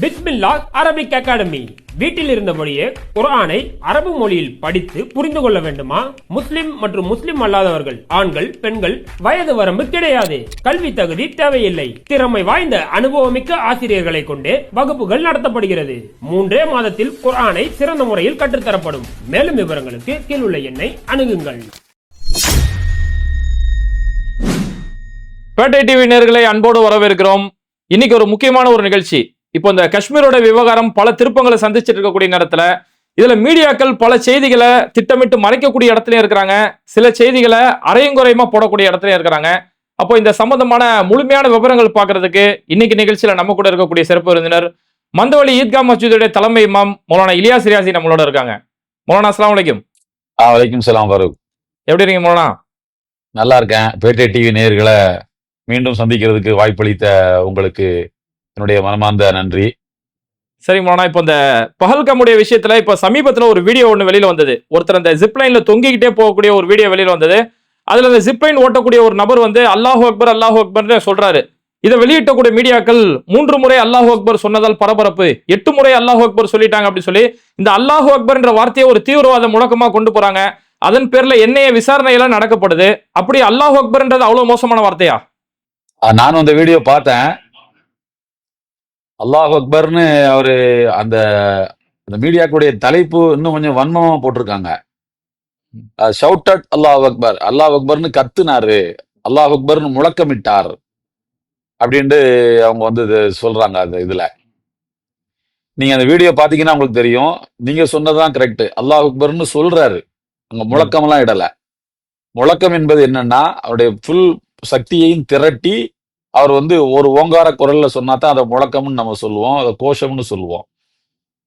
பிஸ்மில்லா Arabic academy. வீட்டில் இருந்தபடியே குர்ஆனை அரபு மொழியில் படித்து புரிந்து கொள்ள வேண்டுமா? முஸ்லிம் மற்றும் முஸ்லிம் அல்லாதவர்கள் ஆண்கள் பெண்கள் வயது வரம்பு கிடையாது. கல்வி தகுதி தேவையில்லை. திறமை வாய்ந்த அனுபவமிக்க ஆசிரியர்களை கொண்டே வகுப்புகள் நடத்தப்படுகிறது. மூன்றே மாதத்தில் குர்ஆனை சிறந்த முறையில் கற்றுத்தரப்படும். மேலும் விவரங்களுக்கு கீழுள்ள எண்ணை அணுகுங்கள். பேட்டை டிவி நேர்களை அன்போடு வரவேற்கிறோம். இன்னைக்கு ஒரு முக்கியமான ஒரு நிகழ்ச்சி. இப்போ இந்த காஷ்மீரோட விவகாரம் பல திருப்பங்களை சந்திச்சிட்டு இருக்கக்கூடிய நேரத்துல இதுல மீடியாக்கள் பல செய்திகளை திட்டமிட்டு மறைக்கக்கூடிய இடத்துலயும் இருக்கிறாங்க. சில செய்திகளை அரையங்குறையமா போடக்கூடிய இடத்துலயும் இருக்கிறாங்க. அப்போ இந்த சம்பந்தமான முழுமையான விவரங்கள் பார்க்கிறதுக்கு இன்னைக்கு நிகழ்ச்சியில நம்ம கூட இருக்கக்கூடிய சிறப்பு விருந்தினர் மந்தவழி ஈத்கா மஸ்ஜிதுடைய தலைமை இமாம் மௌலானா இலியாஸ் ரியாசி நம்மளோட இருக்காங்க. மௌலானா அஸ்லாம் வலைக்கும் ஆ வலைக்கும் சலாம் ஃபரூக். எப்படி இருக்கீங்க மௌலானா? நல்லா இருக்கேன். பேட்டை டிவி நேயர்களை மீண்டும் சந்திக்கிறதுக்கு வாய்ப்பளித்த உங்களுக்கு என்னுடைய மனமார்ந்த நன்றி. சரி மோனா இப்போ இந்த பஹல்கமுடைய விஷயத்துல இப்போ சமீபத்துல ஒரு வீடியோ ஒன்று வெளியில வந்தது. ஒருத்தர் அந்த ஜிப்லைன்ல தொங்கிக்கிட்டே போகக்கூடிய ஒரு வீடியோ வெளியில வந்தது. அதுல அந்த ஜிப்லைன் ஓட்டக்கூடிய ஒரு நபர் வந்து அல்லாஹு அக்பர் அல்லாஹு அக்பர்னு சொல்றாரு. இதை வெளியிட்டக்கூடிய மீடியாக்கள் மூன்று முறை அல்லாஹு அக்பர் சொன்னதால் பரபரப்பு. எட்டு முறை அல்லாஹு அக்பர் சொல்லிட்டாங்க அப்படி சொல்லி இந்த அல்லாஹு அக்பர்ன்ற வார்த்தையை ஒரு தீவிரவாத முழக்கமா கொண்டு போறாங்க. அதன் பேர்ல என்னைய விசாரணை எல்லாம் நடக்கப்படுது. அப்படி அல்லாஹு அக்பர்ன்றது அவ்வளவு மோசமான வார்த்தையா? நானும் அந்த வீடியோ பார்த்தேன். அல்லாஹ் அக்பர்னு அவரு அந்த அந்த மீடியாக்குடைய தலைப்பு இன்னும் கொஞ்சம் வன்மமா போட்டிருக்காங்க. ஷவுட்டட் அல்லாஹ் அக்பர். அல்லாஹ் அக்பர்னு கத்துனாரு. அல்லாஹ் அக்பர்னு முழக்கமிட்டார். அப்படின்ட்டு அவங்க வந்து இது சொல்றாங்க அந்த இதுல. நீங்க அந்த வீடியோ பாத்தீங்கன்னா உங்களுக்கு தெரியும். நீங்க சொன்னதுதான் கரெக்ட் அல்லாஹ் அக்பர்னு சொல்றாரு. அங்க முழக்கமெல்லாம் இடல. முழக்கம் என்பது என்னன்னா அவருடைய ஃபுல் சக்தியையும் திரட்டி அவர் வந்து ஒரு ஓங்கார குரல்ல சொன்னா தான் அதை முழக்கம்னு நம்ம சொல்லுவோம் அதை கோஷம்னு சொல்லுவோம்.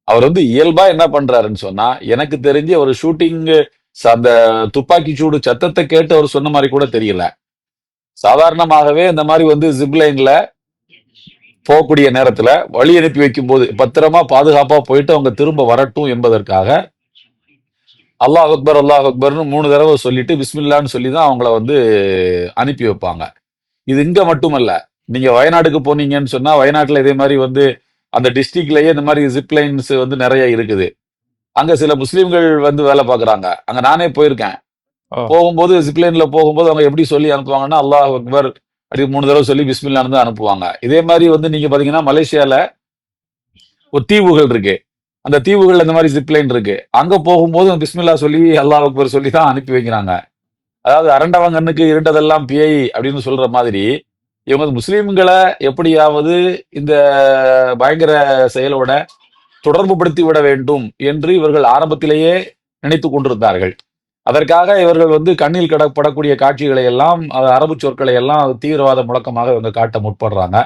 அவர் வந்து இயல்பா என்ன பண்றாருன்னு சொன்னா எனக்கு தெரிஞ்சு அவர் ஷூட்டிங் அந்த துப்பாக்கி சூடு சத்தத்தை கேட்டு அவர் சொன்ன மாதிரி கூட தெரியல. சாதாரணமாகவே இந்த மாதிரி வந்து ஜிப்லைன்ல போகக்கூடிய நேரத்துல வழி அனுப்பி வைக்கும் போது பத்திரமா பாதுகாப்பா போயிட்டு அவங்க திரும்ப வரட்டும் என்பதற்காக அல்லாஹ் அக்பர் அல்லாஹ் அக்பர்னு மூணு தடவை சொல்லிட்டு பிஸ்மில்லான்னு சொல்லி தான் அவங்கள வந்து அனுப்பி வைப்பாங்க. இது இங்க மட்டுமல்ல. நீங்க வயநாடுக்கு போனீங்கன்னு சொன்னா வயநாட்டுல இதே மாதிரி வந்து அந்த டிஸ்ட்ரிக்ட்லயே இந்த மாதிரி ஜிப் லைன்ஸ் வந்து நிறைய இருக்குது. அங்க சில முஸ்லீம்கள் வந்து வேலை பார்க்கறாங்க. அங்க நானே போயிருக்கேன். போகும்போது ஜிப் லைன்ல போகும்போது அவங்க எப்படி சொல்லி அனுப்புவாங்கன்னா அல்லாஹ் அக்பர் அப்படி மூணு தடவை சொல்லி பிஸ்மில்லான்னு தான் அனுப்புவாங்க. இதே மாதிரி வந்து நீங்க பாத்தீங்கன்னா மலேசியால ஒரு தீவுகள் இருக்கு. அந்த தீவுகள்ல இந்த மாதிரி ஜிப் லைன் இருக்கு. அங்க போகும்போது பிஸ்மில்லா சொல்லி அல்லாஹ் அக்பர் சொல்லி தான் அனுப்பி வைக்கிறாங்க. அதாவது அரண்டவன் கண்ணுக்கு இருண்டதெல்லாம் பியை அப்படின்னு சொல்ற மாதிரி இவங்க முஸ்லீம்களை எப்படியாவது இந்த பயங்கர செயலோட தொடர்பு படுத்தி விட வேண்டும் என்று இவர்கள் ஆரம்பத்திலேயே நினைத்து கொண்டிருந்தார்கள். அதற்காக இவர்கள் வந்து கண்ணில் கடப்படக்கூடிய காட்சிகளை எல்லாம் அரபு சொற்களை எல்லாம் தீவிரவாத முழக்கமாக இவங்க காட்ட முற்படுறாங்க.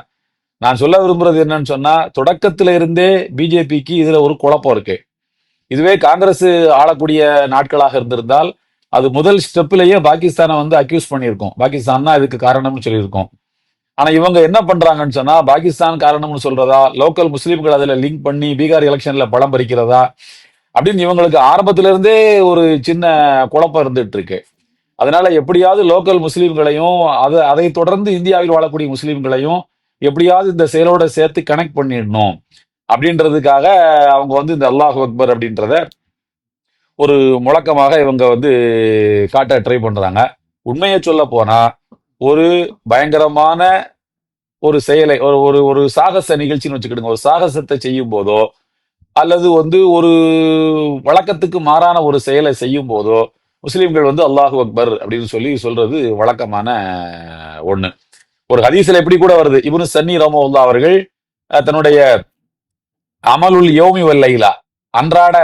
நான் சொல்ல விரும்புறது என்னன்னு சொன்னா தொடக்கத்துல இருந்தே பிஜேபிக்கு இதுல ஒரு குழப்பம் இருக்கு. இதுவே காங்கிரஸ் ஆளக்கூடிய நாட்களாக இருந்திருந்தால் அது முதல் ஸ்டெப்லயே பாகிஸ்தானை வந்து அக்யூஸ் பண்ணியிருக்கோம். பாகிஸ்தான் தான் இதுக்கு காரணம்னு சொல்லியிருக்கோம். ஆனா இவங்க என்ன பண்றாங்கன்னு சொன்னா பாகிஸ்தான் காரணம்னு சொல்றதா லோக்கல் முஸ்லீம்கள் அதுல லிங்க் பண்ணி பீகார் எலெக்ஷன்ல பலம் பறிக்கிறதா அப்படின்னு இவங்களுக்கு ஆரம்பத்துல இருந்தே ஒரு சின்ன குழப்பம் இருந்துட்டு இருக்கு அதனால எப்படியாவது லோக்கல் முஸ்லீம்களையும் அதை அதை தொடர்ந்து இந்தியாவில் வாழக்கூடிய முஸ்லீம்களையும் எப்படியாவது இந்த செயலோட சேர்த்து கனெக்ட் பண்ணிடணும். அப்படின்றதுக்காக அவங்க வந்து இந்த அல்லாஹ் அக்பர் அப்படின்றத ஒரு முழக்கமாக இவங்க வந்து காட்ட ட்ரை பண்ணுறாங்க உண்மையை சொல்ல போனால் ஒரு பயங்கரமான ஒரு செயலை ஒரு ஒரு ஒரு சாகச நிகழ்ச்சின்னு வச்சுக்கிடுங்க. ஒரு சாகசத்தை செய்யும் போதோ அல்லது வந்து ஒரு வழக்கத்துக்கு மாறான ஒரு செயலை செய்யும் போதோ முஸ்லீம்கள் வந்து அல்லாஹு அக்பர் அப்படின்னு சொல்லி சொல்றது வழக்கமான ஒண்ணு. ஒரு ஹதீஸ்ல எப்படி கூட வருது. இவனு சன்னி ரமோல்லா அவர்கள் தன்னுடைய அமலுல் யோமி வல்லைலா அன்றாட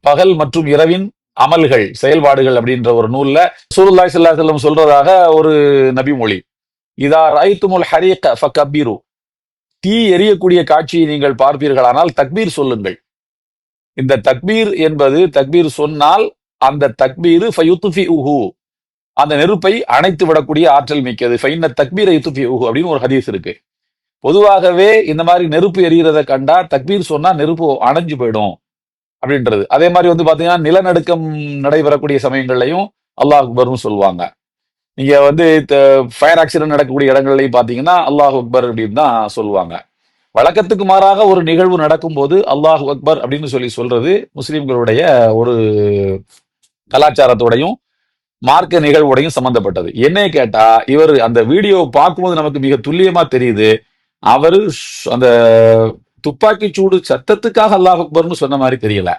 பகல் மற்றும் இரவின் அமல்கள் செயல்பாடுகள் அப்படின்ற ஒரு நூல்ல சூருல்லாய் சல்லா செல்லம் சொல்றதாக ஒரு நபிமொழி இதா ரைத்துமுல் ஹரீக கபீரு தீ எரியக்கூடிய காட்சியை நீங்கள் பார்ப்பீர்களானால் தக்பீர் சொல்லுங்கள். இந்த தக்பீர் என்பது தக்பீர் சொன்னால் அந்த தக்பீரு ஃபயுத்துஃபி உஹு அந்த நெருப்பை அணைத்து விடக்கூடிய ஆற்றல் மிக்கது. ஃபைன்ன தக்பீரை யுத்துஃபி உஹு அப்படின்னு ஒரு ஹதீஸ் இருக்கு. பொதுவாகவே இந்த மாதிரி நெருப்பு எரியறதை கண்டா தக்பீர் சொன்னா நெருப்பு அணைஞ்சு போயிடும். அப்படின்றது. அதே மாதிரி வந்து பாத்தீங்கன்னா நிலநடுக்கம் நடைபெறக்கூடிய சமயங்கள்லையும் அல்லாஹ் அக்பர்னு சொல்லுவாங்க. நீங்க வந்து ஃபயர் ஆக்சிடென்ட் நடக்கக்கூடிய இடங்கள்லையும் பாத்தீங்கன்னா அல்லாஹ் அக்பர் அப்படின்னு தான் சொல்லுவாங்க. வழக்கத்துக்கு மாறாக ஒரு நிகழ்வு நடக்கும்போது அல்லாஹ் அக்பர் அப்படின்னு சொல்லி சொல்றது முஸ்லிம்களுடைய ஒரு கலாச்சாரத்தோடையும் மார்க்க நிகழ்வோடையும் சம்பந்தப்பட்டது. என்னைய கேட்டா இவர் அந்த வீடியோ பார்க்கும்போது நமக்கு மிக துல்லியமா தெரியுது. அவரு அந்த துப்பாக்கி சூடு சத்தத்துக்காக அல்லாஹ் அக்பர்னு சொன்ன மாதிரி தெரியல.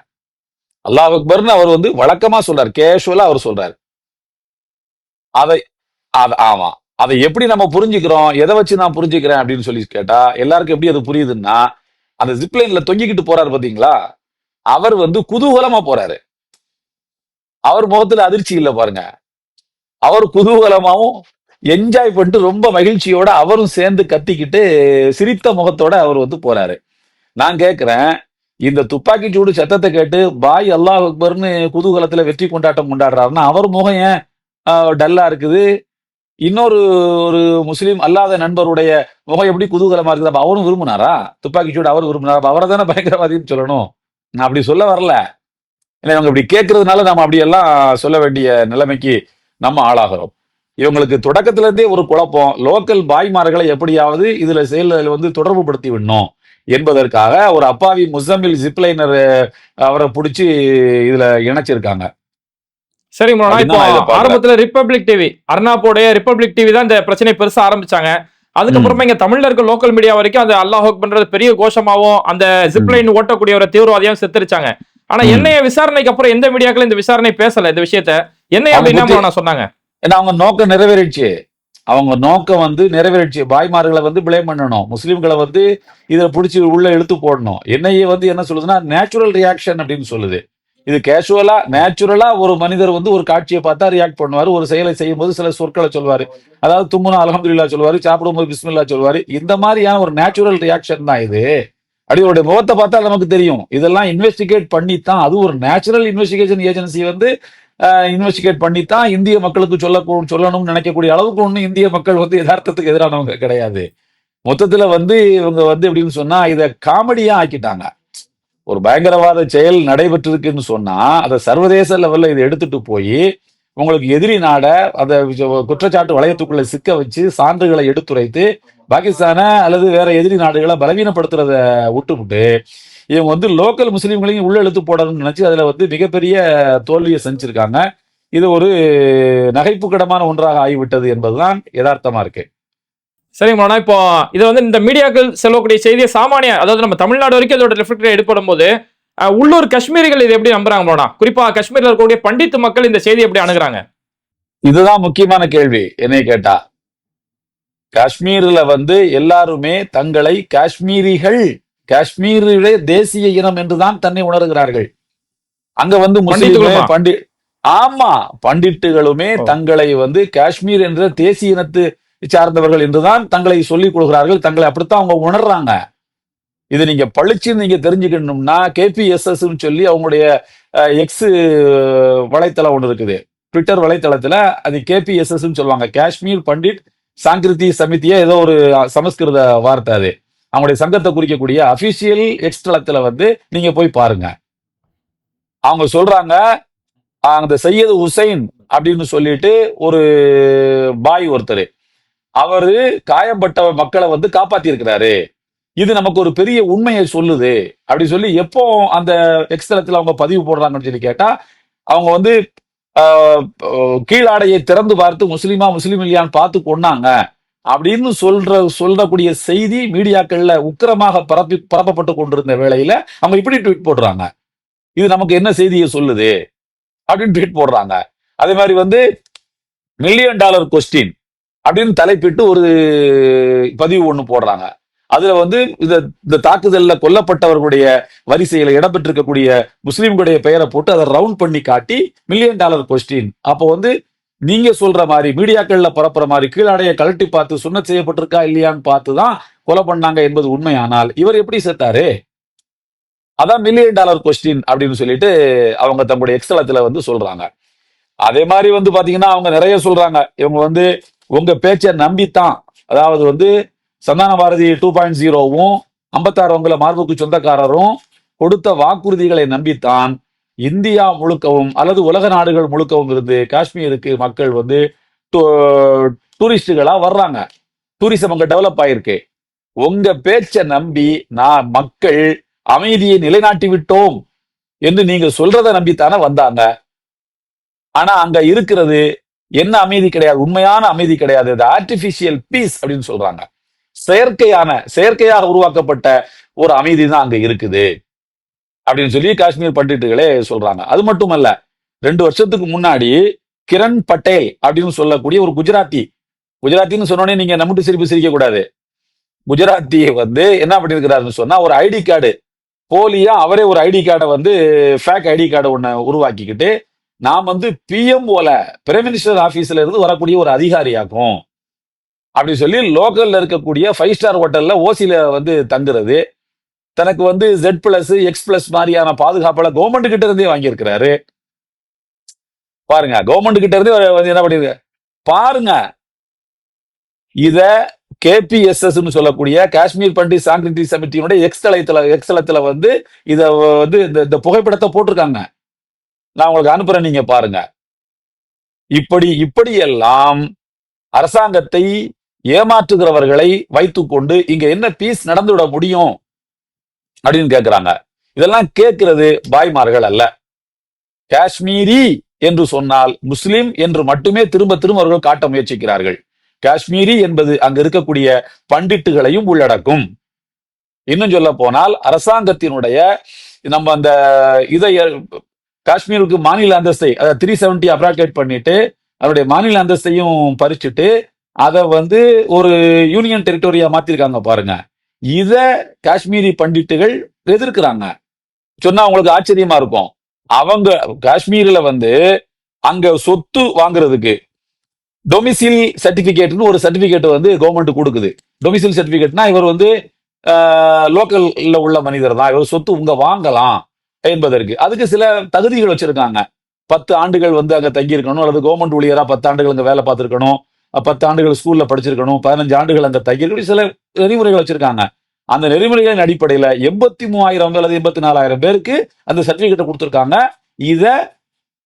அல்லாஹ் அக்பர்னு அவர் வந்து வழக்கமா சொல்றாரு. கேஷுவலா அவர் சொல்றாரு. அதை அது ஆமா. அதை எப்படி நம்ம புரிஞ்சுக்கிறோம்? எதை வச்சு நான் புரிஞ்சுக்கிறேன் அப்படின்னு சொல்லி கேட்டா எல்லாருக்கும் எப்படி அது புரியுதுன்னா அந்த ஜிப்லைன்ல தொங்கிக்கிட்டு போறாரு பாத்தீங்களா அவர் வந்து குதூகலமா போறாரு. அவர் முகத்துல அதிர்ச்சி இல்ல பாருங்க. அவர் குதூகலமாவும் என்ஜாய் பண்ணிட்டு ரொம்ப மகிழ்ச்சியோட அவரும் சேர்ந்து கத்திக்கிட்டு சிரித்த முகத்தோட அவர் வந்து போறாரு. நான் கேட்குறேன் இந்த துப்பாக்கி சூடு சத்தத்தை கேட்டு பாய் அல்லாஹ் அக்பர்னு குதூகலத்தில் வெற்றி கொண்டாட்டம் கொண்டாடுறாருன்னா அவர் முகம் ஏன் டல்லாக இருக்குது? இன்னொரு ஒரு முஸ்லீம் அல்லாத நண்பருடைய முகம் எப்படி குதூகலமா இருக்குது? அப்ப அவரும் விரும்பினாரா? துப்பாக்கி சூடு அவர் விரும்பினாரா? அவரை தானே பயங்கரவாதின்னு சொல்லணும். நான் அப்படி சொல்ல வரல. இல்லை இவங்க இப்படி கேட்கறதுனால நம்ம அப்படியெல்லாம் சொல்ல வேண்டிய நிலைமைக்கு நம்ம ஆளாகிறோம். இவங்களுக்கு தொடக்கத்திலேருந்தே ஒரு குழப்பம் லோக்கல் பாய்மார்களை எப்படியாவது இதில் செயலில் வந்து தொடர்பு படுத்தி விடணும். என்பதற்காக ஒரு அப்பாவி முசம்மில் ஜிப்லைனர் அவரை பிடிச்சி இதுல இணைச்சிருக்காங்க. சரி. ஆரம்பத்துல ரிப்பப்ளிக் டிவி அர்ணாப்போடைய ரிப்பப்ளிக் டிவி தான் இந்த பிரச்சனை பெருசா ஆரம்பிச்சாங்க. அதுக்கப்புறமா இங்க தமிழ்ல இருக்க லோக்கல் மீடியா வரைக்கும் அந்த அல்லாஹ் பண்றது பெரிய கோஷமாவும் அந்த ஜிப்லைன் ஓட்டக்கூடியவரை தீவிரவாதியாவும் செத்துருச்சாங்க. ஆனா. என்னைய விசாரணைக்கு அப்புறம் எந்த மீடியாக்களும் இந்த விசாரணை பேசல இந்த விஷயத்த? என்னைய அவங்க அப்படின்னா சொன்னாங்க? ஏன்னா அவங்க நோக்கம் நிறைவேறிடுச்சு? அவங்க நோக்கம் வந்து நிறைவேறிச்சு பாய்மார்களை வந்து பிளேம் பண்ணணும். முஸ்லீம்களை வந்து இதை பிடிச்சி உள்ள இழுத்து போடணும். என்னையே வந்து என்ன சொல்லுதுன்னா நேச்சுரல் ரியாக்ஷன் அப்படின்னு சொல்லுது. இது கேஷுவலா நேச்சுரலா ஒரு மனிதர் வந்து ஒரு காட்சியை பார்த்தா ரியாக்ட் பண்ணுவாரு. ஒரு செயலை செய்யும் போது சில சொற்களை சொல்வாரு. அதாவது தும்முனா அலமதுல்லா சொல்வாரு. சாப்பிடும்போது பிஸ்மில்லா சொல்வாரு. இந்த மாதிரியான ஒரு நேச்சுரல் ரியாக்ஷன் தான் இது. அப்படி முகத்தை பார்த்தா நமக்கு தெரியும். இதெல்லாம் இன்வெஸ்டிகேட் பண்ணித்தான். அது ஒரு நேச்சுரல் இன்வெஸ்டிகேஷன் ஏஜென்சி வந்து இன்வெஸ்டிகேட் பண்ணி தான் இந்திய மக்களுக்கு சொல்ல சொல்லணும்னு நினைக்கக்கூடிய அளவுக்கு ஒன்றும் இந்திய மக்கள் வந்து யதார்த்தத்துக்கு எதிரானவங்க கிடையாது. மொத்தத்துல வந்து இவங்க வந்து எப்படின்னு சொன்னா இதை காமெடியா ஆக்கிட்டாங்க. ஒரு பயங்கரவாத செயல் நடைபெற்றிருக்குன்னு சொன்னா அதை சர்வதேச லெவல்ல இதை எடுத்துட்டு போய் உங்களுக்கு எதிரி நாட அதை குற்றச்சாட்டு வளையத்துக்குள்ளே சிக்க வச்சு சான்றுகளை எடுத்துரைத்து பாகிஸ்தானை அல்லது வேற எதிரி நாடுகளை பலவீனப்படுத்துறத விட்டுவிட்டு இவங்க வந்து லோக்கல் முஸ்லீம்களையும் உள்ள இழுத்து போடணும்னு நினைச்சு அதுல வந்து மிகப்பெரிய தோல்வியை செஞ்சிருக்காங்க இது ஒரு நகைப்புக்கிடமான ஒன்றாக ஆகிவிட்டது என்பதுதான் யதார்த்தமா இருக்கு. சரி மோனா இப்போ இது வந்து இந்த மீடியாக்கள் சொல்லக்கூடிய செய்தியை சாமானிய அதாவது நம்ம தமிழ்நாடு வரைக்கும் இதோட ரிஃப்ளெக்ட் எடுப்படும் போது உள்ளூர் காஷ்மீரிகள் இது எப்படி நம்புறாங்க மோனா குறிப்பா காஷ்மீர்ல இருக்கக்கூடிய பண்டித் மக்கள் இந்த செய்தியை எப்படி அணுகுறாங்க? இதுதான் முக்கியமான கேள்வி என்னை கேட்டா. காஷ்மீர்ல வந்து எல்லாருமே தங்களை காஷ்மீரிகள் காஷ்மீருடைய தேசிய இனம் என்றுதான் தன்னை உணர்கிறார்கள். அங்க வந்து முஸ்லீம்? பண்டி ஆமா பண்டிட்டுகளுமே. தங்களை வந்து காஷ்மீர் என்ற தேசிய இனத்து சார்ந்தவர்கள் என்றுதான் தங்களை சொல்லிக் கொள்கிறார்கள். தங்களை அப்படித்தான் அவங்க உணர்றாங்க. இது நீங்க பளிச்சுன்னு நீங்க தெரிஞ்சுக்கணும்னா கேபிஎஸ்எஸ் சொல்லி அவங்களுடைய எக்ஸ் வலைத்தளம் ஒன்று இருக்குது. ட்விட்டர் வலைத்தளத்துல அது கேபிஎஸ்எஸ் சொல்லுவாங்க. காஷ்மீர் பண்டிட் சாங்கிருதி சமிதியா ஏதோ ஒரு சமஸ்கிருத வார்த்தை அது. அவங்களுடைய சங்கத்தை குறிக்கக்கூடிய அபிஷியல் எக்ஸ் தளத்துல வந்து நீங்க போய் பாருங்க. அவங்க சொல்றாங்க அந்த சையது ஹுசைன் அப்படின்னு சொல்லிட்டு ஒரு பாய் ஒருத்தர் அவரு காயம்பட்ட மக்களை வந்து காப்பாத்தி இருக்கிறாரு இது நமக்கு ஒரு பெரிய உண்மையை சொல்லுது. அப்படி சொல்லி எப்போ அந்த எக்ஸ் தளத்துல அவங்க பதிவு போடுறாங்கன்னு சொல்லி கேட்டா அவங்க வந்து கீழாடையை திறந்து பார்த்து முஸ்லீமா முஸ்லீம் இல்லையான்னு பார்த்து கொண்டாங்க அப்படின்னு சொல்ற சொல்லக்கூடிய செய்தி மீடியாக்கள்ல உக்கிரமாக பரப்பி பரப்பப்பட்டு கொண்டிருந்த வேளையில அவங்க இப்படி ட்வீட் போடுறாங்க. இது நமக்கு என்ன செய்தியை சொல்லுது? அப்படின்னு ட்வீட் போடுறாங்க. அதே மாதிரி வந்து மில்லியன் டாலர் கொஸ்டின் அப்படின்னு தலைப்பிட்டு ஒரு பதிவு ஒன்று போடுறாங்க. அதுல வந்து இந்த இந்த தாக்குதல்ல கொல்லப்பட்டவர்களுடைய வரிசையில இடம்பெற்றிருக்கக்கூடிய முஸ்லீம்களுடைய பெயரை போட்டு அதை ரவுண்ட் பண்ணி காட்டி மில்லியன் டாலர் கொஸ்டின் அப்போ வந்து நீங்க சொல்ற மாதிரி மீடியாக்கள்ல பரப்புற மாதிரி கீழடைய கழட்டி பார்த்து சுண்ண செய்யப்பட்டிருக்கா இல்லையான்னு பார்த்து தான் கொலை பண்ணாங்க என்பது உண்மையானால் இவர் எப்படி செத்தாரு? அதான் மில்லியன் டாலர் கொஸ்டின் அப்படின்னு சொல்லிட்டு அவங்க தங்களுடைய எக்ஸலத்துல வந்து சொல்றாங்க. அதே மாதிரி வந்து பாத்தீங்கன்னா அவங்க நிறைய சொல்றாங்க. இவங்க வந்து உங்க பேச்சை நம்பித்தான். அதாவது வந்து சந்தான பாரதி டூ பாயிண்ட் ஜீரோவும் ஐம்பத்தாறு உங்களை மார்புக்கு சொந்தக்காரரும் கொடுத்த வாக்குறுதிகளை நம்பித்தான். இந்தியா முழுக்கவும் அல்லது உலக நாடுகள் முழுக்கவும் இருந்து காஷ்மீருக்கு மக்கள் வந்து டூ- டூரிஸ்டுகளா வர்றாங்க. டூரிசம் அங்க டெவலப் ஆயிருக்கு. உங்க பேச்ச நம்பி நான் மக்கள் அமைதியை நிலைநாட்டி விட்டோம் என்று நீங்க சொல்றத நம்பித்தானே வந்தாங்க. ஆனா அங்க இருக்கிறது என்ன அமைதி கிடையாது உண்மையான அமைதி கிடையாது. இது ஆர்டிபிஷியல் பீஸ் அப்படின்னு சொல்றாங்க. செயற்கையான செயற்கையாக உருவாக்கப்பட்ட ஒரு அமைதி தான் அங்க இருக்குது. அப்படின்னு சொல்லி காஷ்மீர் பண்டிட்டுகளே சொல்றாங்க. அது மட்டுமல்ல ரெண்டு வருஷத்துக்கு முன்னாடி கிரண் பட்டேல் அப்படின்னு சொல்லக்கூடிய ஒரு குஜராத்தி குஜராத்தின்னு சொன்னோடனே நீங்க நம்மட்டு சிரிப்பு சிரிக்க கூடாது. குஜராத்தி வந்து என்ன பண்ணியிருக்கிறாருன்னு சொன்னா ஒரு ஐடி கார்டு போலியா அவரே ஒரு ஐடி கார்டை வந்து ஃபேக் ஐடி கார்டை ஒன்று உருவாக்கிக்கிட்டு நான் வந்து பிஎம் போல பிரைம் மினிஸ்டர் ஆஃபீஸ்ல இருந்து வரக்கூடிய ஒரு அதிகாரியாக்கும். அப்படி சொல்லி லோக்கல்ல இருக்கக்கூடிய ஃபைவ் ஸ்டார் ஹோட்டல்ல ஓசியில வந்து தங்குறது தனக்கு வந்து ஜெட் பிளஸ் எக்ஸ் பிளஸ் மாதிரியான பாதுகாப்பெல்லாம் கவர்மெண்ட் கிட்ட இருந்தே வாங்கியிருக்கிறாரு. பாருங்க கவர்மெண்ட் கிட்ட இருந்தே வந்து என்ன பண்ணிருக்க பாருங்க இத கேபிஎஸ்எஸ் சொல்லக்கூடிய காஷ்மீர் பண்டிட் சாங்கிரிட்டி சமிட்டியினுடைய எக்ஸ் தளத்துல எக்ஸ் தளத்துல வந்து இத வந்து இந்த இந்த புகைப்படத்தை போட்டிருக்காங்க. நான் உங்களுக்கு அனுப்புறேன் நீங்க பாருங்க. இப்படி இப்படியெல்லாம் அரசாங்கத்தை ஏமாற்றுகிறவர்களை வைத்துக்கொண்டு இங்க என்ன பீஸ் நடந்துவிட முடியும்? அப்படின்னு கேட்கிறாங்க இதெல்லாம் கேட்கிறது பாய்மார்கள் அல்ல. காஷ்மீரி என்று சொன்னால் முஸ்லிம் என்று மட்டுமே திரும்ப திரும்ப அவர்கள் காட்ட முயற்சிக்கிறார்கள். காஷ்மீரி என்பது அங்க இருக்கக்கூடிய பண்டிட்டுகளையும் உள்ளடக்கும். இன்னும் சொல்ல போனால் அரசாங்கத்தினுடைய நம்ம அந்த இதை காஷ்மீருக்கு மாநில அந்தஸ்தை அதை த்ரீ செவன்டி அப்ராகேட் பண்ணிட்டு அதனுடைய மாநில அந்தஸ்தையும் பறிச்சுட்டு அதை வந்து ஒரு யூனியன் டெரிட்டோரியா மாத்திருக்காங்க பாருங்க. இத காஷ்மீரி பண்டிட்டுகள் எதிர்க்கிறாங்க. சொன்னா உங்களுக்கு ஆச்சரியமா இருக்கும். அவங்க காஷ்மீர்ல வந்து அங்க சொத்து வாங்குறதுக்கு டொமிசில் சர்டிபிகேட்னு ஒரு சர்டிபிகேட் வந்து கவர்மெண்ட் கொடுக்குது. டொமிசில் சர்டிபிகேட்னா இவர் வந்து லோக்கல்ல உள்ள மனிதர் தான். இவர் சொத்து உங்க வாங்கலாம் என்பதற்கு. அதுக்கு சில தகுதிகள் வச்சிருக்காங்க. பத்து ஆண்டுகள் வந்து அங்க தங்கியிருக்கணும். அல்லது கவர்மெண்ட் ஊழியரா பத்து ஆண்டுகள் அங்க வேலை பார்த்துருக்கணும். பத்து ஆண்டுகள் ஸ்கூல்ல படிச்சிருக்கணும் பதினஞ்சு ஆண்டுகள் அந்த தையல் சில நெறிமுறைகள் வச்சிருக்காங்க. அந்த நெறிமுறைகளின் அடிப்படையில எண்பத்தி மூவாயிரம் அல்லது எண்பத்தி நாலாயிரம் பேருக்கு அந்த சர்டிபிகேட்டை கொடுத்துருக்காங்க. இத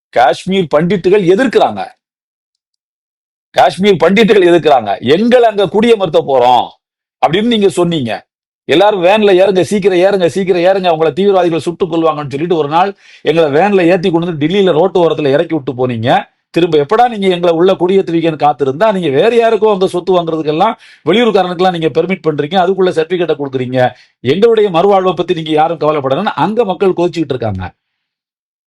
காஷ்மீர் பண்டிட்டுகள் எதிர்க்கிறாங்க. காஷ்மீர் பண்டிட்டுகள் எதிர்க்கிறாங்க. எங்களை அங்க குடியமர்த்த போறோம். அப்படின்னு நீங்க சொன்னீங்க. எல்லாரும் வேன்ல ஏறுங்க சீக்கிரம் ஏறுங்க சீக்கிரம் ஏறுங்க அவங்கள தீவிரவாதிகள் சுட்டுக் கொள்வாங்கன்னு சொல்லிட்டு ஒரு நாள் எங்களை வேன்ல ஏத்தி கொண்டு வந்து டெல்லியில ரோட்டு ஓரத்துல இறக்கி விட்டு போனீங்க. திரும்ப எப்படா நீங்க எங்களை உள்ள குடியேற்றுவீங்கன்னு காத்திருந்தா நீங்க வேற யாருக்கும் அந்த சொத்து வாங்குறதுக்கெல்லாம் வெளியூர்காரனுக்கெல்லாம் நீங்க பெர்மிட் பண்றீங்க அதுக்குள்ள சர்டிபிகேட்டை கொடுக்குறீங்க. எங்களுடைய மறுவாழ்வை பத்தி நீங்க யாரும் கவலைப்படணும்னு அங்க மக்கள் கோச்சிக்கிட்டு இருக்காங்க.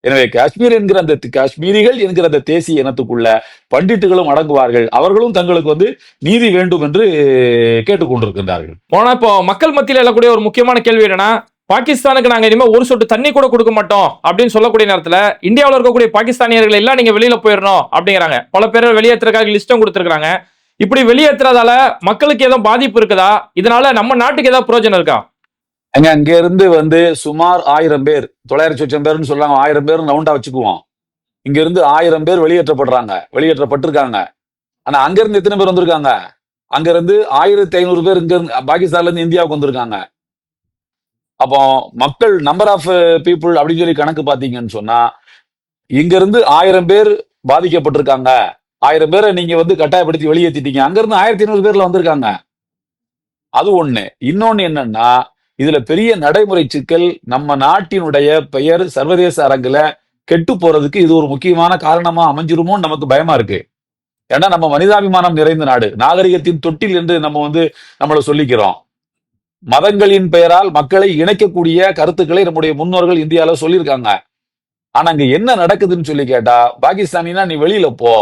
எனவே காஷ்மீர் என்கிற அந்த காஷ்மீரிகள் என்கிற அந்த தேசிய இனத்துக்குள்ள பண்டிட்டுகளும் அடங்குவார்கள். அவர்களும் தங்களுக்கு வந்து நீதி வேண்டும் என்று கேட்டுக்கொண்டிருக்கின்றார்கள். போனா இப்போ மக்கள் மத்தியில் எழக்கூடிய ஒரு முக்கியமான கேள்வி என்னன்னா பாகிஸ்தானுக்கு நாங்கள் இனிமேல் ஒரு சொட்டு தண்ணி கூட கொடுக்க மாட்டோம் அப்படின்னு சொல்லக்கூடிய நேரத்தில் இந்தியாவில் இருக்கக்கூடிய பாகிஸ்தானியர்கள் எல்லாம் நீங்கள் வெளியில் போயிடணும் அப்படிங்கிறாங்க. பல பேர் வெளியேற்றுறதுக்காக லிஸ்டம் கொடுத்துருக்காங்க இப்படி வெளியேற்றுறதால மக்களுக்கு ஏதோ பாதிப்பு இருக்குதா? இதனால நம்ம நாட்டுக்கு ஏதாவது பிரயோஜனம் இருக்கா? அங்க அங்க இருந்து வந்து சுமார் ஆயிரம் பேர் தொள்ளாயிரத்தி லட்சம் பேர்னு சொல்றாங்க ஆயிரம் பேர் ரவுண்டா வச்சுக்குவோம். இங்க இருந்து ஆயிரம் பேர் வெளியேற்றப்படுறாங்க வெளியேற்றப்பட்டிருக்காங்க. ஆனா அங்க இருந்து எத்தனை பேர் வந்திருக்காங்க? அங்க இருந்து ஆயிரத்தி ஐநூறு பேர் இங்க இருந்து பாகிஸ்தான்ல இருந்து இந்தியாவுக்கு வந்திருக்காங்க. அப்போ மக்கள் நம்பர் ஆஃப் பீப்புள் அப்படின்னு சொல்லி கணக்கு பார்த்தீங்கன்னு சொன்னா இங்க இருந்து ஆயிரம் பேர் பாதிக்கப்பட்டிருக்காங்க. ஆயிரம் பேரை நீங்க வந்து கட்டாயப்படுத்தி வெளியேற்றிட்டீங்க அங்க இருந்து ஆயிரத்தி ஐநூறு பேர்ல வந்திருக்காங்க. அது ஒண்ணு. இன்னொன்னு என்னன்னா இதுல பெரிய நடைமுறை சிக்கல் நம்ம நாட்டினுடைய பெயர் சர்வதேச அரங்குல கெட்டு போறதுக்கு இது ஒரு முக்கியமான காரணமா அமைஞ்சிருமோன்னு நமக்கு பயமா இருக்கு. ஏன்னா நம்ம மனிதாபிமானம் நிறைந்த நாடு. நாகரிகத்தின் தொட்டில் என்று நம்ம வந்து நம்மள சொல்லிக்கிறோம். மதங்களின் பெயரால் மக்களை இணைக்கக்கூடிய கருத்துக்களை நம்முடைய முன்னோர்கள் இந்தியாவில் சொல்லியிருக்காங்க. ஆனா இங்க என்ன நடக்குதுன்னு சொல்லி கேட்டா பாகிஸ்தானினா நீ வெளியில போ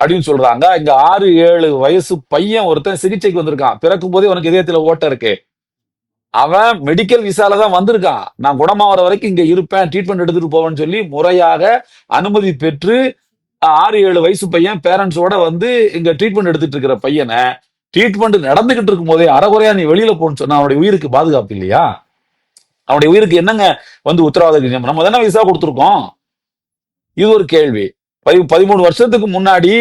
அப்படின்னு சொல்றாங்க. இங்க ஆறு ஏழு வயசு பையன் ஒருத்தன் சிகிச்சைக்கு வந்திருக்கான். பிறக்கும் போதே உனக்கு இதயத்துல ஓட்ட இருக்கு. அவன் மெடிக்கல் விசால தான் வந்திருக்கான். நான் குணமாவற வரைக்கும் இங்க இருப்பேன். ட்ரீட்மெண்ட் எடுத்துட்டு போவேன்னு சொல்லி முறையாக அனுமதி பெற்று ஆறு ஏழு வயசு பையன் பேரண்ட்ஸோட வந்து இங்க ட்ரீட்மெண்ட் எடுத்துட்டு இருக்கிற பையனை ட்ரீட்மெண்ட் நடந்துகிட்டு இருக்கும் போதே அறகுறையா நீ வெளியில போன்னு சொன்னா அவனுடைய உயிருக்கு பாதுகாப்பு இல்லையா? அவனுடைய உயிருக்கு என்னங்க வந்து உத்தரவாதம் நம்ம தானே விசா கொடுத்துருக்கோம். இது ஒரு கேள்வி. பதி பதிமூணு வருஷத்துக்கு முன்னாடி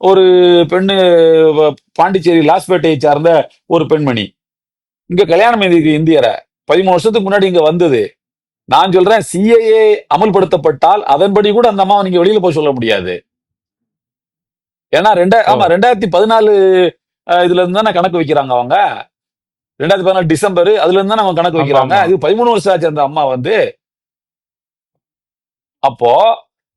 ஒரு பெண்ணு பாண்டிச்சேரி லாஸ்பேட்டையை சார்ந்த ஒரு பெண்மணி. இங்க கல்யாணம் எழுதிருக்கு இந்தியரை. பதிமூணு வருஷத்துக்கு முன்னாடி இங்க வந்தது. நான் சொல்றேன் சிஏஏ அமல்படுத்தப்பட்டால் அதன்படி கூட அந்த அம்மாவை நீங்க வெளியில போய் சொல்ல முடியாது. ஏன்னா ரெண்டா ஆமா ரெண்டாயிரத்தி பதினாலு இதுல இருந்து தானே கணக்கு வைக்கிறாங்க அவங்க. ரெண்டாயிரத்தி பதினாலு டிசம்பர் அதுல இருந்து தான் நம்ம கணக்கு வைக்கிறாங்க. இது பதிமூணு வருஷம் ஆச்சு அந்த அம்மா வந்து. அப்போ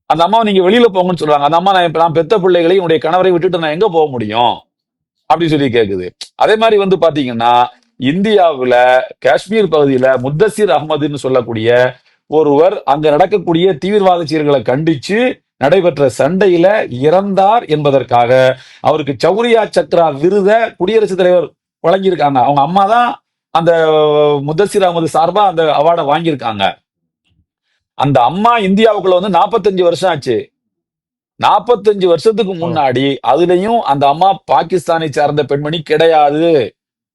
அந்த அம்மாவை நீங்க வெளியில போங்கன்னு சொல்றாங்க. அந்த அம்மா நான் இப்ப நான் பெத்த பிள்ளைகளை என்னுடைய கணவரை விட்டுட்டு நான் எங்க போக முடியும்? அப்படின்னு சொல்லி கேக்குது. அதே மாதிரி வந்து பாத்தீங்கன்னா இந்தியாவுல காஷ்மீர் பகுதியில முத்தசிர் அகமதுன்னு சொல்லக்கூடிய ஒருவர் அங்க நடக்கக்கூடிய தீவிரவாத செயல்களை கண்டிச்சு நடைபெற்ற சண்டையில இறந்தார் என்பதற்காக அவருக்கு சௌரியா சக்ரா விருத குடியரசுத் தலைவர் வழங்கியிருக்காங்க. அவங்க அம்மா தான் அந்த முத்தசிர் அகமது சார்பா அந்த அவார்டை வாங்கியிருக்காங்க. அந்த அம்மா இந்தியாவுக்குள்ள வந்து 45 வருஷம் ஆச்சு. 45 வருஷத்துக்கு முன்னாடி அதுலயும் அந்த அம்மா பாகிஸ்தானை சார்ந்த பெண்மணி கிடையாது.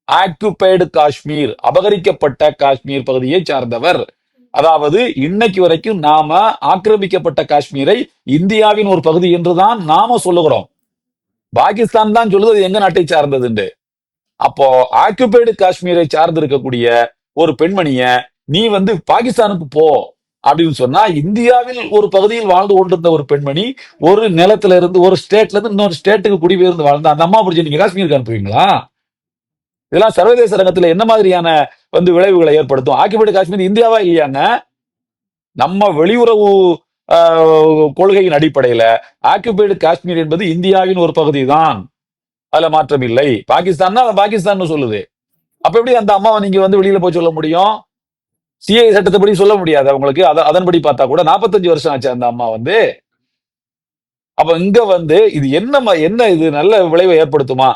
ஆக்குபைடு காஷ்மீர் அபகரிக்கப்பட்ட காஷ்மீர் பகுதியை சார்ந்தவர். அதாவது இன்னைக்கு வரைக்கும் நாம ஆக்கிரமிக்கப்பட்ட காஷ்மீரை இந்தியாவின் ஒரு பகுதி என்றுதான் நாம சொல்லுகிறோம். பாகிஸ்தான் தான் சொல்லுது எங்க நாட்டை சார்ந்ததுண்டு. அப்போ ஆக்குபைடு காஷ்மீரை சார்ந்து இருக்கக்கூடிய ஒரு பெண்மணிய நீ வந்து பாகிஸ்தானுக்கு போ அப்படின்னு சொன்னா இந்தியாவில் ஒரு பகுதியில் வாழ்ந்து கொண்டிருந்த ஒரு பெண்மணி ஒரு நிலத்துல இருந்து ஒரு ஸ்டேட்ல இருந்து இன்னொரு ஸ்டேட்டுக்கு குடிபெயர்ந்து வாழ்ந்த அந்த அம்மா பிடிச்சி நீங்க காஷ்மீருக்கு அனுப்புவீங்களா இதெல்லாம் சர்வதேச ரங்கத்துல என்ன மாதிரியான வந்து விளைவுகளை ஏற்படுத்தும்? ஆக்கிபைடு காஷ்மீர் இந்தியாவா இல்லையாங்க? நம்ம வெளியுறவு கொள்கையின் அடிப்படையில ஆக்கிபைடு காஷ்மீர் என்பது இந்தியாவின் ஒரு பகுதி தான் அதுல மாற்றம் இல்லை. பாகிஸ்தான் தான் பாகிஸ்தான் சொல்லுது. அப்ப எப்படி அந்த அம்மாவை நீங்க வந்து வெளியில போய் சொல்ல முடியும்? சிஐ சட்டத்தைப்படி சொல்ல முடியாது அவங்களுக்கு. அதன்படி பார்த்தா கூட 45 வருஷம் ஆச்சு அந்த அம்மா வந்து. அப்ப இங்க வந்து இது என்ன என்ன இது நல்ல விளைவை ஏற்படுத்துமா?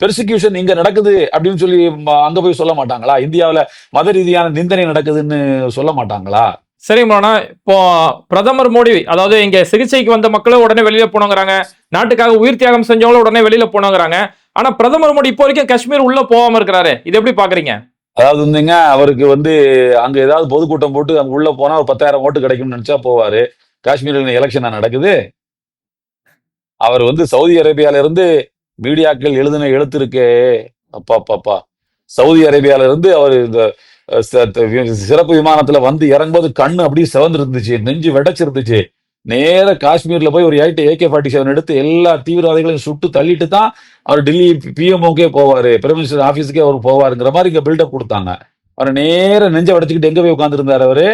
பெர்சிக்யூஷன் இங்க நடக்குது அப்படின்னு சொல்லி அங்க போய் சொல்ல மாட்டாங்களா? இந்தியாவுல மத ரீதியான நிந்தனை நடக்குதுன்னு சொல்ல மாட்டாங்களா? சரி மோனா இப்போ பிரதமர் மோடி அதாவது இங்க சிகிச்சைக்கு வந்த மக்களும் உடனே வெளியில போனோங்கிறாங்க நாட்டுக்காக உயிர் தியாகம் செஞ்சவங்களும் உடனே வெளியில போனோங்கிறாங்க ஆனா பிரதமர் மோடி இப்போ வரைக்கும் காஷ்மீர் உள்ள போகாம இருக்கிறாரு. இது எப்படி பாக்குறீங்க? அதாவது வந்துங்க அவருக்கு வந்து அங்க ஏதாவது பொதுக்கூட்டம் போட்டு அங்க உள்ள போனா ஒரு பத்தாயிரம் ஓட்டு கிடைக்கும்னு நினைச்சா போவாரு. காஷ்மீரில் எலெக்ஷனா நடக்குது. அவர் வந்து சவுதி அரேபியால இருந்து மீடியாக்கள் எழுதின எழுத்து இருக்கே அப்பா அப்பா சவுதி அரேபியால இருந்து அவர் இந்த சிறப்பு விமானத்துல வந்து இறங்கும்போது கண்ணு அப்படியே செவந்து இருந்துச்சு நெஞ்சு வெடைச்சிருந்துச்சு. நேர காஷ்மீர்ல போய் ஒரு எயிட் ஏகே ஃபார்ட்டி செவன் எடுத்து எல்லா தீவிரவாதிகளையும் சுட்டு தள்ளிட்டு தான் அவர் டெல்லி பிஎம்ஓக்கே போவாரு. பிரைம் மினிஸ்டர் அவர் போவாருங்கிற மாதிரி இங்க பில்டப் கொடுத்தாங்க. அவர் நேர நெஞ்ச வடைச்சுக்கிட்டு எங்க போய் உட்காந்துருந்தாரு அவரு?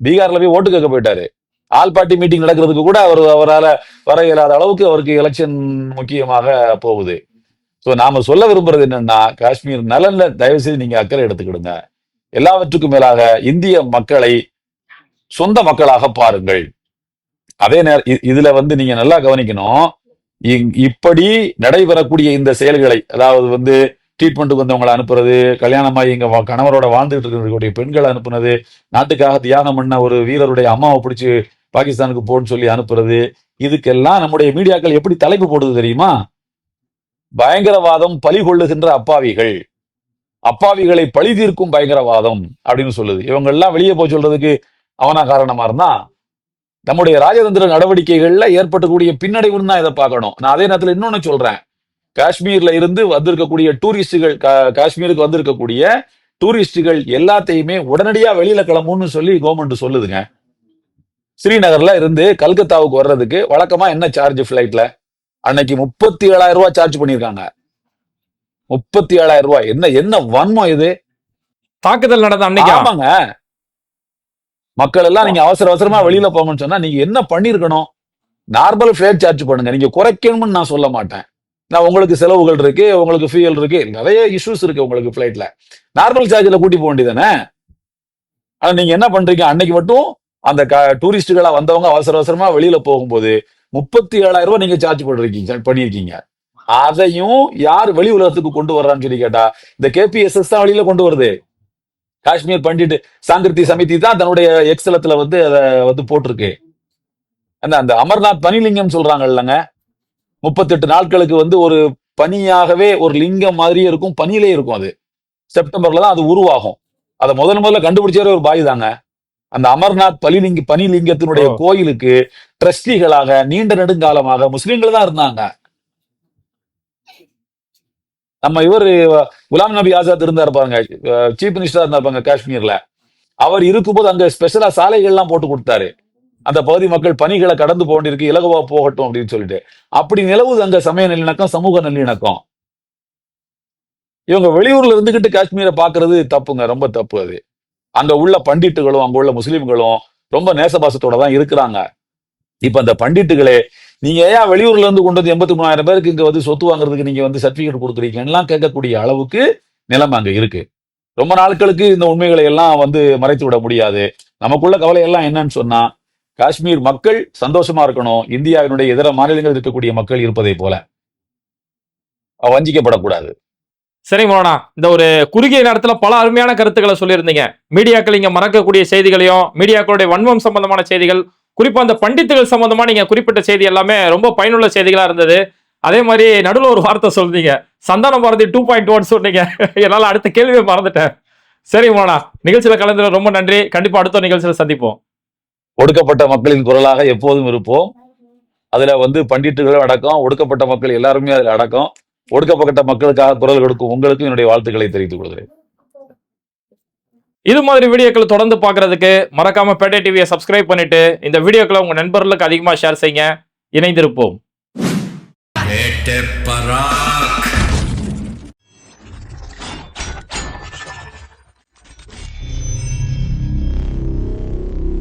பீகார்ல போய் ஓட்டு கேட்க போயிட்டாரு. ஆல் பார்ட்டி மீட்டிங் நடக்கிறதுக்கு கூட அவர் அவரால வர இயலாத அளவுக்கு அவருக்கு எலெக்ஷன் முக்கியமாக போகுது. ஸோ நாம சொல்ல விரும்புறது என்னன்னா காஷ்மீர் நலன்ல தயவு செய்து நீங்க அக்கறை எடுத்துக்கிடுங்க. எல்லாவற்றுக்கும் மேலாக இந்திய மக்களை சொந்த மக்களாக பாருங்கள். அதே நேரம் இதுல வந்து நீங்க நல்லா கவனிக்கணும். இப்படி நடைபெறக்கூடிய இந்த செயல்களை அதாவது வந்து ட்ரீட்மெண்ட்டுக்கு வந்தவங்களை அனுப்புறது கல்யாணமாகி இங்கே வா- கணவரோட வாழ்ந்துகிட்டு இருக்கக்கூடிய பெண்களை அனுப்புனது நாட்டுக்காக தியாகம் பண்ண ஒரு வீரருடைய அம்மாவை பிடிச்சி பாகிஸ்தானுக்கு போன்னு சொல்லி அனுப்புறது இதுக்கெல்லாம் நம்முடைய மீடியாக்கள் எப்படி தலைப்பு போடுது தெரியுமா? பயங்கரவாதம் பழி கொள்ளுகின்ற அப்பாவிகள். அப்பாவிகளை பழி தீர்க்கும் பயங்கரவாதம் அப்படின்னு சொல்லுது. இவங்க எல்லாம் வெளியே போய் சொல்றதுக்கு அவனா காரணமா இருந்தா நம்முடைய ராஜதந்திர நடவடிக்கைகள்ல ஏற்பட்டக்கூடிய பின்னடைவுன்னு தான் இதை பார்க்கணும். நான் அதே நேரத்தில் இன்னொன்னு சொல்றேன். காஷ்மீர்ல இருந்து வந்திருக்கக்கூடிய டூரிஸ்டுகள் காஷ்மீருக்கு வந்திருக்கக்கூடிய டூரிஸ்டுகள் எல்லாத்தையுமே உடனடியா வெளியில கிளம்புன்னு சொல்லி கவர்மெண்ட் சொல்லுதுங்க. ஸ்ரீநகர்ல இருந்து கல்கத்தாவுக்கு வர்றதுக்கு வழக்கமா என்ன சார்ஜ் ஃபிளைட்ல அன்னைக்கு முப்பத்தி ஏழாயிரம் ரூபாய் சார்ஜ் பண்ணிருக்காங்க முப்பத்தி ஏழாயிரம் ரூபாய். என்ன என்ன வன்மம் இது? தாக்குதல் நடந்த அன்னைக்கு? ஆமாங்க. மக்கள் எல்லாம் நீங்க அவசர அவசரமா வெளியில போங்கன்னு சொன்னா நீங்க என்ன பண்ணிருக்கணும் நார்மல் ஃபிளைட் சார்ஜ் பண்ணுங்க. நீங்க குறைக்கணும்னு நான் சொல்ல மாட்டேன். நான் உங்களுக்கு செலவுகள் இருக்கு உங்களுக்கு ஃபியூல் இருக்கு நிறைய இஷ்யூஸ் இருக்கு உங்களுக்கு ஃபிளைட்ல நார்மல் சார்ஜில் கூட்டி போக வேண்டியதானே ஆனா நீங்க என்ன பண்றீங்க? அன்னைக்கு மட்டும் அந்த டூரிஸ்டுகளா வந்தவங்க அவசர அவசரமா வெளியில போகும்போது முப்பத்தி ஏழாயிரம் ரூபாய் நீங்க சார்ஜ் பண்ணிருக்கீங்க பண்ணிருக்கீங்க அதையும் யார் வெளி உலகத்துக்கு கொண்டு வர்றான்னு சொல்லி கேட்டா இந்த கேபிஎஸ்எஸ் தான் வெளியில கொண்டு வருது. காஷ்மீர் பண்டிட் சாங்கிருத்தி சமிதி தான் தன்னுடைய எக்ஸலத்துல வந்து அதை வந்து போட்டிருக்கு. அந்த அந்த அமர்நாத் பனிலிங்கம் சொல்றாங்க இல்லைங்க. முப்பத்தெட்டு நாட்களுக்கு வந்து ஒரு பனியாகவே ஒரு லிங்கம் மாதிரியே இருக்கும் பனியிலே இருக்கும் அது. செப்டம்பர்ல தான் அது உருவாகும். அதை முதல் முதல்ல கண்டுபிடிச்சவரே ஒரு பாய் தாங்க. அந்த அமர்நாத் பலிலிங்க பனிலிங்கத்தினுடைய. கோயிலுக்கு ட்ரஸ்டிகளாக நீண்ட நெடுங்காலமாக முஸ்லிம்கள் தான் இருந்தாங்க. நம்ம இவர் குலாம் நபி ஆசாத் இருந்தார் பாருங்க சீஃப் மினிஸ்டரா இருந்தார் பாருங்க காஷ்மீர்ல. அவர் இருக்கும்போது அங்க ஸ்பெஷலா சாலைகள்லாம் போட்டு கொடுத்தாரு. அந்த பகுதி மக்கள் பணிகளை கடந்து போண்டிருக்கு இலகுவா போகட்டும் அப்படின்னு சொல்லிட்டு. அப்படி நிலவுது அங்க சமய நல்லிணக்கம் சமூக நல்லிணக்கம். இவங்க வெளியூர்ல இருந்துகிட்டு காஷ்மீரை பாக்குறது தப்புங்க ரொம்ப தப்பு அது. அங்க உள்ள பண்டிட்டுகளும் அங்க உள்ள முஸ்லீம்களும் ரொம்ப நேசபாசத்தோட தான் இருக்கிறாங்க. இப்ப அந்த பண்டிட்டுகளே நீங்க ஏன் வெளியூர்ல இருந்து கொண்டு வந்து எண்பத்தி மூணாயிரம் பேருக்கு இங்க வந்து சொத்து வாங்குறதுக்கு நீங்க வந்து சர்டிபிகேட் கொடுக்குறீங்கலாம் கேட்கக்கூடிய அளவுக்கு நிலைமை அங்க இருக்கு. ரொம்ப நாட்களுக்கு இந்த உண்மைகளை எல்லாம் வந்து மறைத்து விட முடியாது. நமக்குள்ள கவலை எல்லாம் என்னன்னு சொன்னா காஷ்மீர் மக்கள் சந்தோஷமா இருக்கணும். இந்தியாவினுடைய இதர மாநிலங்களில் இருக்கக்கூடிய மக்கள் இருப்பதை போல. வஞ்சிக்கப்படக்கூடாது. சரி மோனா இந்த ஒரு குறுகிய நேரத்துல பல அருமையான கருத்துக்களை சொல்லியிருந்தீங்க. மீடியாக்கள் இங்க மறக்கக்கூடிய செய்திகளையும் மீடியாக்களுடைய வன்மம் சம்பந்தமான செய்திகள் குறிப்பா அந்த பண்டித்துகள் சம்பந்தமா நீங்க குறிப்பிட்ட செய்தி எல்லாமே ரொம்ப பயனுள்ள செய்திகளா இருந்தது. அதே மாதிரி நடுவில் ஒரு வார்த்தை சொல்றீங்க. Santhana Bharathi two point one சொன்னீங்க. என்னால அடுத்த கேள்வியை மறந்துட்டேன். சரி மோனா நிகழ்ச்சியில கலந்து ரொம்ப நன்றி. கண்டிப்பா அடுத்த நிகழ்ச்சியில சந்திப்போம். ஒடுக்கப்பட்ட மக்களின் குரலாக எப்போதும் இருப்போம். அதுல வந்து பண்டிட்டுகளும் அடக்கம் ஒடுக்கப்பட்ட மக்கள் எல்லாருமே அதில் அடக்கம். ஒடுக்கப்பட்ட மக்களுக்காக குரல் கொடுக்கும் உங்களுக்கும் என்னுடைய வாழ்த்துக்களை தெரிவித்துக் கொள்கிறேன். இது மாதிரி வீடியோக்களை தொடர்ந்து பார்க்கறதுக்கு மறக்காம பேட்டை டிவியை சப்ஸ்கிரைப் பண்ணிட்டு இந்த வீடியோக்களை உங்க நண்பர்களுக்கு அதிகமாக ஷேர் செய்ய இணைந்திருப்போம்.